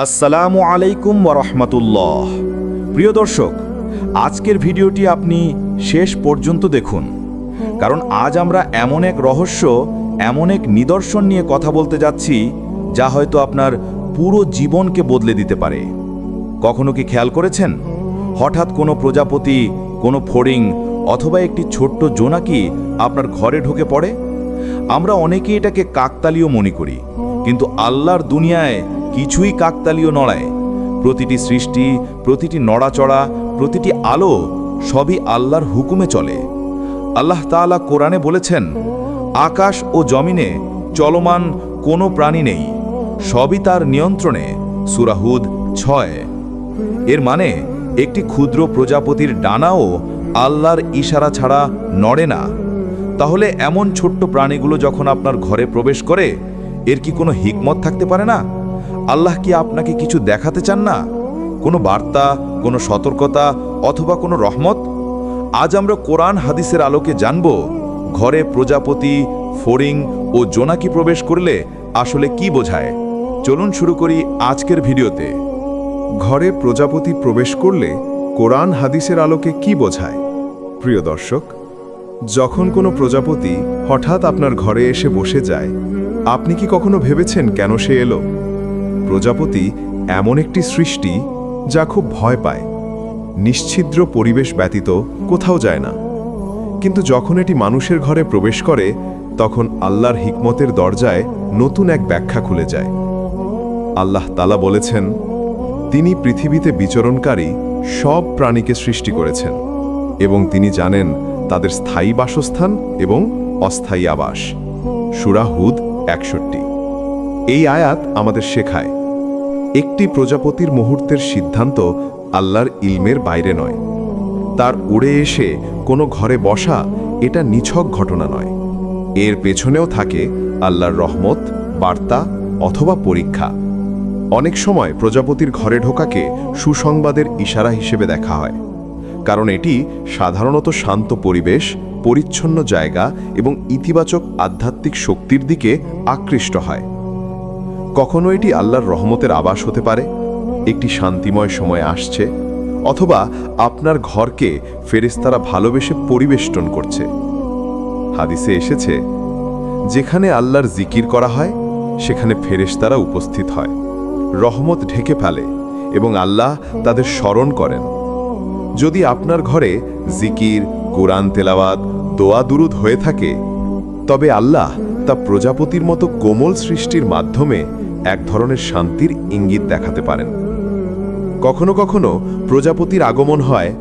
আসসালামু আলাইকুম ওরহমতুল্লাহ প্রিয় দর্শক, আজকের ভিডিওটি আপনি শেষ পর্যন্ত দেখুন, কারণ আজ আমরা এমন এক রহস্য, এমন এক নিদর্শন নিয়ে কথা বলতে যাচ্ছি, যা হয়তো আপনার পুরো জীবনকে বদলে দিতে পারে। কখনো কি খেয়াল করেছেন? হঠাৎ কোনো প্রজাপতি, কোনো ফড়িং, অথবা একটি ছোট্ট জোনাকি আপনার ঘরে ঢুকে পড়ে? আমরা অনেকেই এটাকে কাকতালীয় মনে করি, কিন্তু আল্লাহর দুনিয়ায় কিছুই কাকতালীয় নড়ায়। প্রতিটি সৃষ্টি, প্রতিটি নড়াচড়া, প্রতিটি আলো সবই আল্লাহর হুকুমে চলে। আল্লাহ তাআলা কোরআনে বলেছেন, আকাশ ও জমিনে চলমান কোনো প্রাণী নেই, সবই তার নিয়ন্ত্রণে সুরাহুদ ছয়। এর মানে একটি ক্ষুদ্র প্রজাপতির ডানাও আল্লাহর ইশারা ছাড়া নড়ে না। তাহলে এমন ছোট্ট প্রাণীগুলো যখন আপনার ঘরে প্রবেশ করে, এর কি কোনো হিকমত থাকতে পারে না? আল্লাহ কি আপনাকে কিছু দেখাতে চান না? কোনো বার্তা, কোনো সতর্কতা অথবা কোনো রহমত? আজ আমরা কোরআন হাদিসের আলোকে জানব, ঘরে প্রজাপতি, ফড়িং ও জোনাকি প্রবেশ করলে আসলে কি বোঝায়। চলুন শুরু করি আজকের ভিডিওতে। ঘরে প্রজাপতি প্রবেশ করলে কোরআন হাদিসের আলোকে কি বোঝায়? প্রিয় দর্শক, যখন কোনো প্রজাপতি হঠাৎ আপনার ঘরে এসে বসে যায়, আপনি কি কখনো ভেবেছেন কেন সে এলো? প্রজাপতি এমন একটি সৃষ্টি যা খুব ভয় পায়। নিশ্ছিদ্র পরিবেশ ব্যতীত কোথাও যায় না। কিন্তু যখন এটি মানুষের ঘরে প্রবেশ করে, তখন আল্লাহর হিকমতের দরজায় নতুন এক ব্যাখ্যা খুলে যায়। আল্লাহ তালা বলেছেন, তিনি পৃথিবীতে বিচরণকারী সব প্রাণীকে সৃষ্টি করেছেন এবং তিনি জানেন তাদের স্থায়ী বাসস্থান এবং অস্থায়ী আবাস। সুরাহুদ একষট্টি। এই আয়াত আমাদের শেখায় একটি প্রজাপতির মুহূর্তের সিদ্ধান্ত আল্লাহর ইলমের বাইরে নয়। তার উড়ে এসে কোনো ঘরে বসা এটা নিছক ঘটনা নয়। এর পেছনেও থাকে আল্লাহর রহমত, বার্তা অথবা পরীক্ষা। অনেক সময় প্রজাপতির ঘরে ঢোকাকে সুসংবাদের ইশারা হিসেবে দেখা হয়। কারণ এটি সাধারণত শান্ত পরিবেশ, পরিচ্ছন্ন জায়গা এবং ইতিবাচক আধ্যাত্মিক শক্তির দিকে আকৃষ্ট হয়। কখনো এটি আল্লাহর রহমতের আবাস হতে পারে? একটি শান্তিময় সময় আসছে, অথবা আপনার ঘরকে ফেরেস্তারা ভালোবেসে পরিবেষ্টন করছে। হাদিসে এসেছে, যেখানে আল্লাহর জিকির করা হয়, সেখানে ফেরেশতারা উপস্থিত হয়। রহমত ঢেকে ফেলে এবং আল্লাহ তাদের স্মরণ করেন। যদি আপনার ঘরে জিকির, কোরআন তেলাওয়াত, দোয়া দুরুদ হয়ে থাকে, তবে আল্লাহ তা প্রজাপতির মতো কোমল সৃষ্টির মাধ্যমে এক ধরনের শান্তির ইঙ্গিত দেখাতে পারেন। কখনো কখনো প্রজাপতির আগমন হয়,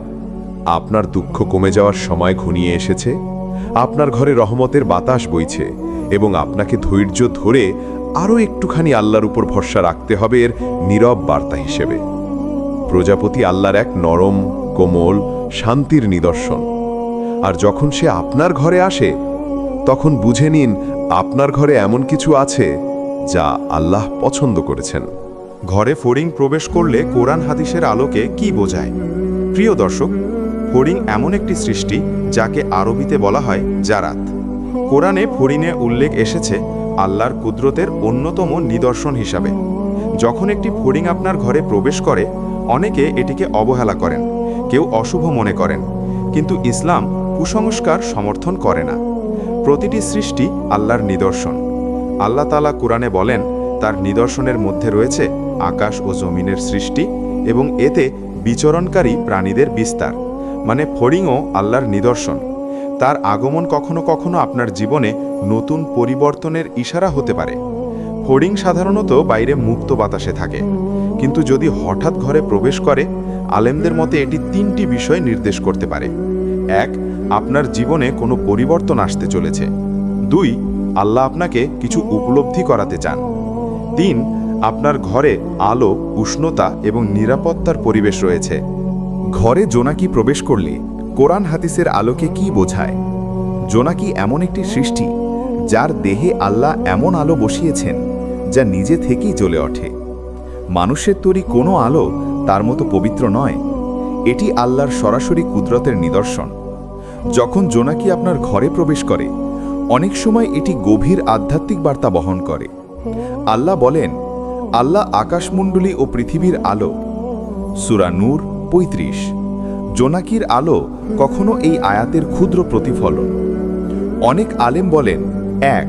আপনার দুঃখ কমে যাওয়ার সময় ঘনিয়ে এসেছে, আপনার ঘরে রহমতের বাতাস বইছে এবং আপনাকে ধৈর্য ধরে আরও একটুখানি আল্লাহর উপর ভরসা রাখতে হবে এর নীরব বার্তা হিসেবে। প্রজাপতি আল্লাহর এক নরম, কোমল, শান্তির নিদর্শন। আর যখন সে আপনার ঘরে আসে, তখন বুঝে নিন, আপনার ঘরে এমন কিছু আছে যা আল্লাহ পছন্দ করেছেন। ঘরে ফড়িং প্রবেশ করলে কোরআন হাদিসের আলোকে কি বোঝায়? প্রিয় দর্শক, ফড়িং এমন একটি সৃষ্টি যাকে আরবিতে বলা হয় জারাত। কোরআনে ফড়িংয়ে উল্লেখ এসেছে আল্লাহর কুদরতের অন্যতম নিদর্শন হিসাবে। যখন একটি ফড়িং আপনার ঘরে প্রবেশ করে, অনেকে এটিকে অবহেলা করেন, কেউ অশুভ মনে করেন, কিন্তু ইসলাম কুসংস্কার সমর্থন করে না। প্রতিটি সৃষ্টি আল্লাহর নিদর্শন। আল্লাহ তালা কোরআনে বলেন, তার নিদর্শনের মধ্যে রয়েছে আকাশ ও জমিনের সৃষ্টি এবং এতে বিচরণকারী প্রাণীদের বিস্তার মানে ফড়িংও আল্লাহর নিদর্শন। তার আগমন কখনো কখনো আপনার জীবনে নতুন পরিবর্তনের ইশারা হতে পারে। ফড়িং সাধারণত বাইরে মুক্ত বাতাসে থাকে। কিন্তু যদি হঠাৎ ঘরে প্রবেশ করে, আলেমদের মতে এটি তিনটি বিষয় নির্দেশ করতে পারে। এক, আপনার জীবনে কোনো পরিবর্তন আসতে চলেছে। দুই আল্লাহ আপনাকে কিছু উপলব্ধি করাতে চান। তিন, আপনার ঘরে আলো, উষ্ণতা এবং নিরাপত্তার পরিবেশ রয়েছে। ঘরে জোনাকি প্রবেশ করলে কোরআন হাদিসের আলোকে কি বোঝায়? জোনাকি এমন একটি সৃষ্টি যার দেহে আল্লাহ এমন আলো বসিয়েছেন যা নিজে থেকেই জ্বলে ওঠে। মানুষের তৈরি কোনো আলো তার মতো পবিত্র নয়। এটি আল্লাহর সরাসরি কুদরতের নিদর্শন। যখন জোনাকি আপনার ঘরে প্রবেশ করে অনেক সময় এটি গভীর আধ্যাত্মিক বার্তা বহন করে। আল্লাহ বলেন, আল্লাহ আকাশমণ্ডলী ও পৃথিবীর আলো। সুরা নূর পঁয়ত্রিশ। জোনাকির আলো কখনো এই আয়াতের ক্ষুদ্র প্রতিফলন। অনেক আলেম বলেন, এক,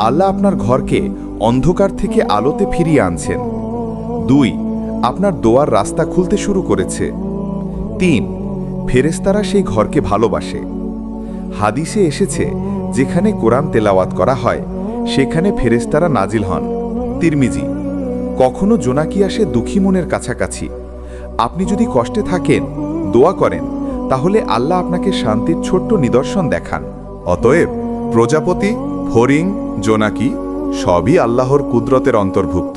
আল্লাহ আপনার ঘরকে অন্ধকার থেকে আলোতে ফিরিয়ে আনছেন। দুই, আপনার দোয়ার রাস্তা খুলতে শুরু করেছে। তিন ফেরেস্তারা সেই ঘরকে ভালোবাসে। হাদিসে এসেছে যেখানে কোরআন তেলাওয়াত করা হয়, সেখানে ফেরেস্তারা নাজিল হন। তিরমিজি, কখনো জোনাকি আসে দুঃখী মনের কাছাকাছি। আপনি যদি কষ্টে থাকেন, দোয়া করেন, তাহলে আল্লাহ আপনাকে শান্তির ছোট্ট নিদর্শন দেখান। অতএব, প্রজাপতি ফরিং জোনাকি, সবই আল্লাহর কুদরতের অন্তর্ভুক্ত।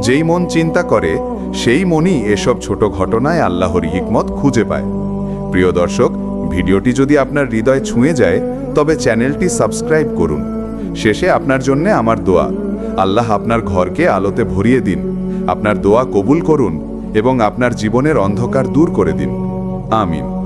যেই মন চিন্তা করে, সেই মনই এসব ছোট ঘটনায় আল্লাহর হিকমত খুঁজে পায়। প্রিয় দর্শক ভিডিওটি যদি আপনার হৃদয় ছুঁয়ে যায়, তবে চ্যানেলটি সাবস্ক্রাইব করুন। শেষে আপনার জন্য আমার দোয়া। আল্লাহ আপনার ঘরকে আলোতে ভরিয়ে দিন। আপনার দোয়া কবুল করুন এবং আপনার জীবনের অন্ধকার দূর করে দিন। আমিন।